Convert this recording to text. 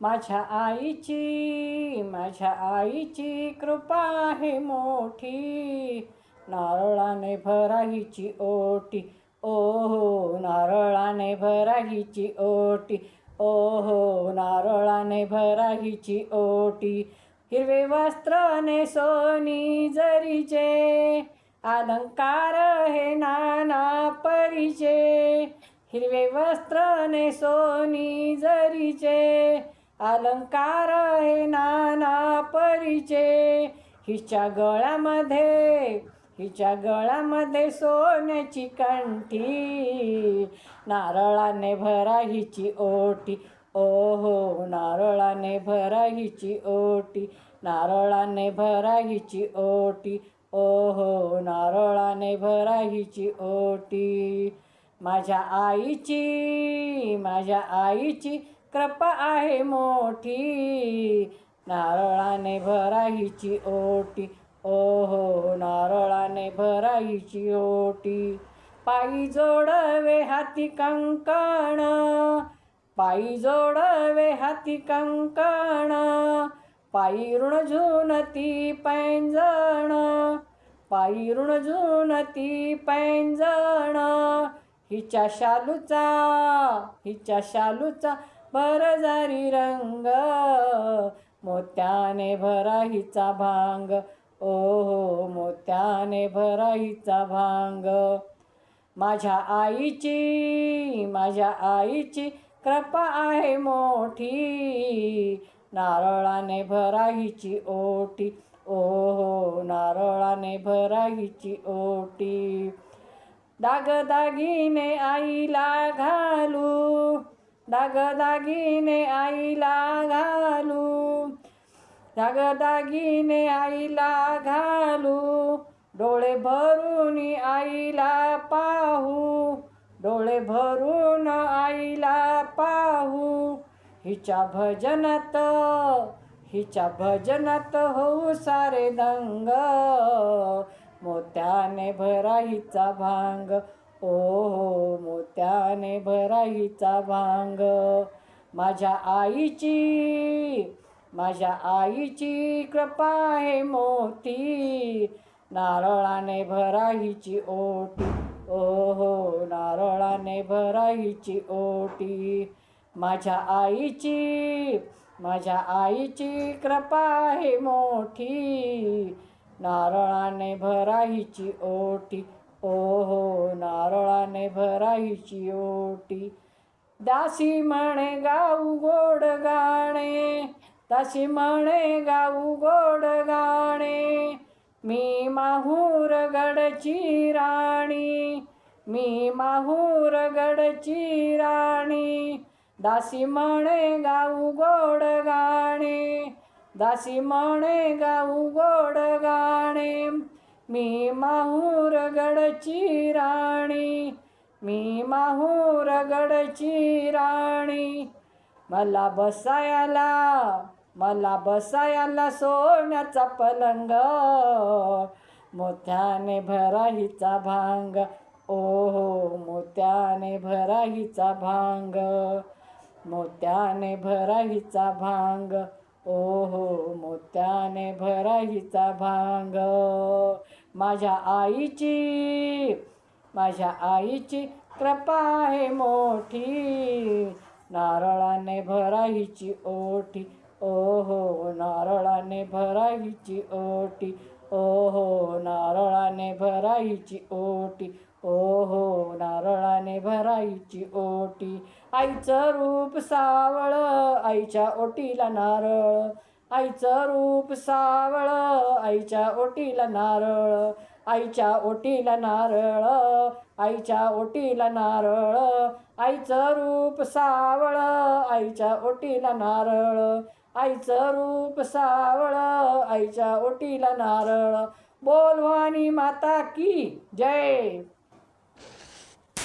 माझ्या आईची माझ्या आईची कृपा आहे मोठी. नारळाने भराहीची ओटी ओहो नारळाने भराहीची ओटी ओहो नारळाने भराहीची ओटी. हिरवे वस्त्रने सोनी जरीचे अलंकार हे नाना परीचे. हिरवे वस्त्रने सोनी जरीचे अलंकार हे नाना परीचे. हिच्या गळ्यामध्ये हिच्या गळ्यामध्ये सोन्याची कंठी. नारळाने भरा हिची ओटी. ओहो नारळाने भरा हिची ओटी. नारळाने भरा हिची ओटी. ओहो नारळाने भरा हिची ओटी. माझ्या आईची माझ्या आईची कृपा आहे मोठी. नारळाने भरा हिची ओटी. ओहो नारळाने भरा हिची ओटी. पायी जोडवे हाती कंकण. पायी जोडवे हाती कंकण. पायी ऋण झुनती पैंजण. पायी ऋण झुनती पैंजण. हिच्या शालूचा हिच्या शालूचा भरजारी रंग मोत्याने भरा हिचा भांग. ओहो मोत्याने भरा हिचा भांग. माझ्या आईची माझ्या आईची कृपा आहे मोठी. नारळाने भरा हिची ओटी. ओहो नारळाने भरा हिची ओटी. दागदागिने आईला घालू. दागदागिने आईला घालू दागदागिने आईला घालू डोळे भरून आईला पाहू डोळे भरून आईला पाहू हिच्या भजनात हिच्या भजनात होऊ सारे दंग मोत्याने भरा हिचा भांग ओहो मोत्याने भराईचा भांग. माझ्या आईची माझ्या आईची कृपा आहे मोती. नारळाने भराईची हिची ओटी ओहो नारळाने भराईची ओटी. माझ्या आईची माझ्या आईची कृपा आहे मोठी. नारळाने भराईची ओटी. ओहो नारळ भरा भरायची ओटी. दासी म्हणे गाऊ गोड गाणे. दासी म्हणे गाऊ गोड गाणे. मी माहूर गडची राणी. मी माहूर गडची राणी. दासी म्हणे गाऊ गोड गाणे. दासी म्हणे गाऊ गोड गाणे. मी माहूर गडची राणी मी माहूर गडची राणी. मला बसायला मला बसायला सोन्याचा पलंग मोत्याने भरा हिचा भांग. ओहो मोत्याने भरा हिचा भांग मोत्याने भरा हिचा भांग. ओहो मोत्याने भरा हिचा भांग. माझ्या आईची माझ्या आईची कृपा आहे मोठी. नारळाने भराहीची ओटी ओ ओहो नारळाने भराहीची ओटी ओटी ओहो नारळाने भराहीची ओटी ओटी ओहो नारळाने भराईची ओटी. आईचं रूप सावळ आईच्या ओटीला नारळ. आईचं रूप सावळ आईच्या ओटीला नारळ आईच्या ओटीला नारळ आईच्या ओटीला नारळ आईचं रूप सावळ आईच्या ओटीला नारळ आईचं रूप सावळ आईच्या ओटीला नारळ. बोलवानी माता की जय.